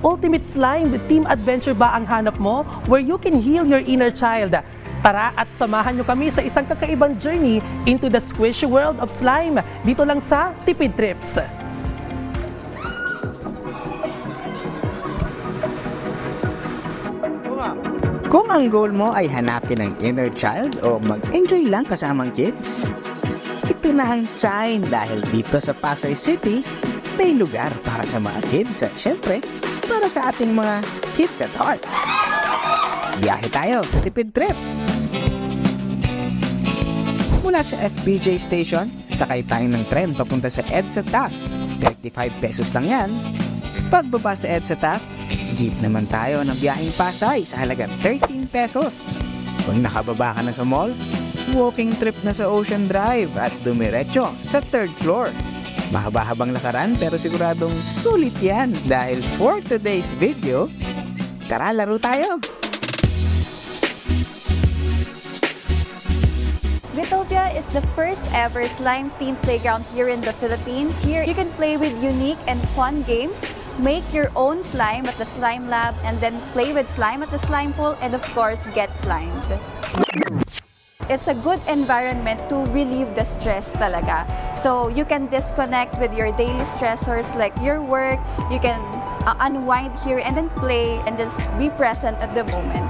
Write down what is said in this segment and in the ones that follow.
Ultimate Slime Team Adventure ba ang hanap mo? Where you can heal your inner child. Tara at samahan nyo kami sa isang kakaibang journey into the squishy world of slime dito lang sa Tipid Trips. Kung ang goal mo ay hanapin ang inner child o mag-enjoy lang kasamang kids, ito na ang sign dahil dito sa Pasay City, may lugar para sa mga kids at syempre, para sa ating mga kids at heart. Biyahe tayo sa Tipid Trips. Mula sa FBJ Station, sakay tayo ng tren papunta sa EDSA Taft. 35 pesos lang yan. Pagbaba sa EDSA Taft, jeep naman tayo ng biyaheng Pasay sa halagang 13 pesos. Kung nakababa ka na sa mall, walking trip na sa Ocean Drive at dumiretso sa third floor. Mahaba-habang lakaran pero siguradong sulit yan dahil for today's video, tara laro tayo! Vitopia is the first ever slime themed playground here in the Philippines. Here, you can play with unique and fun games, make your own slime at the slime lab, and then play with slime at the slime pool, and of course, get slimed. It's a good environment to relieve the stress talaga. So you can disconnect with your daily stressors like your work, you can uh, unwind here and then play and just be present at the moment.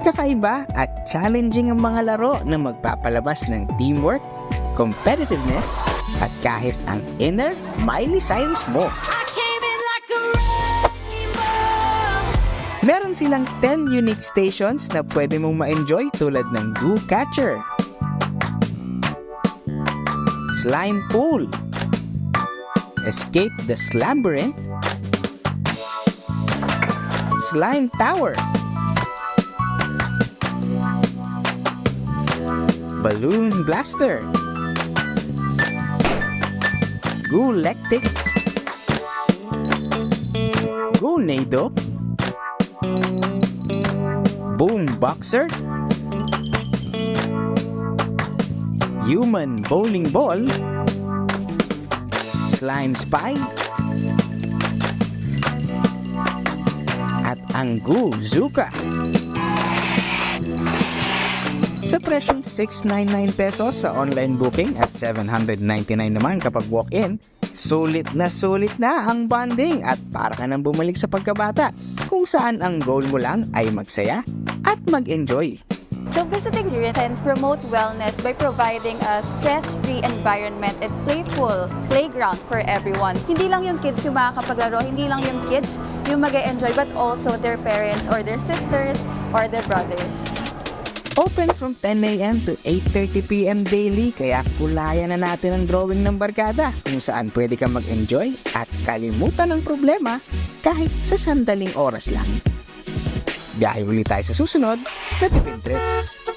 Kakaiba at challenging ang mga laro na magpapalabas ng teamwork, competitiveness, at kahit ang inner Miley Cyrus mo. Meron silang 10 unique stations na pwede mong ma-enjoy tulad ng Goo Catcher, Slime Pool, Escape the Slamberint, Slime Tower, Balloon Blaster, Goo Lectic, Goo Nado, Boom Boxer, Human Bowling Ball, Slime Spy, at ang Goo Zuka. Sa presyong 699 pesos sa online booking at 799 naman kapag walk-in, sulit na sulit na ang bonding at para ka nang bumalik sa pagkabata kung saan ang goal mo lang ay magsaya at mag-enjoy. So visiting here can promote wellness by providing a stress-free environment and playful playground for everyone. Hindi lang yung kids yung makakapaglaro, hindi lang yung kids yung mag enjoy but also their parents or their sisters or their brothers. Open from 10 a.m. to 8.30 p.m. daily kaya kulayan na natin ang drawing ng barkada kung saan pwede kang mag-enjoy at kalimutan ng problema kahit sa sandaling oras lang. Biyahe ulit tayo sa susunod na Tipid Trips.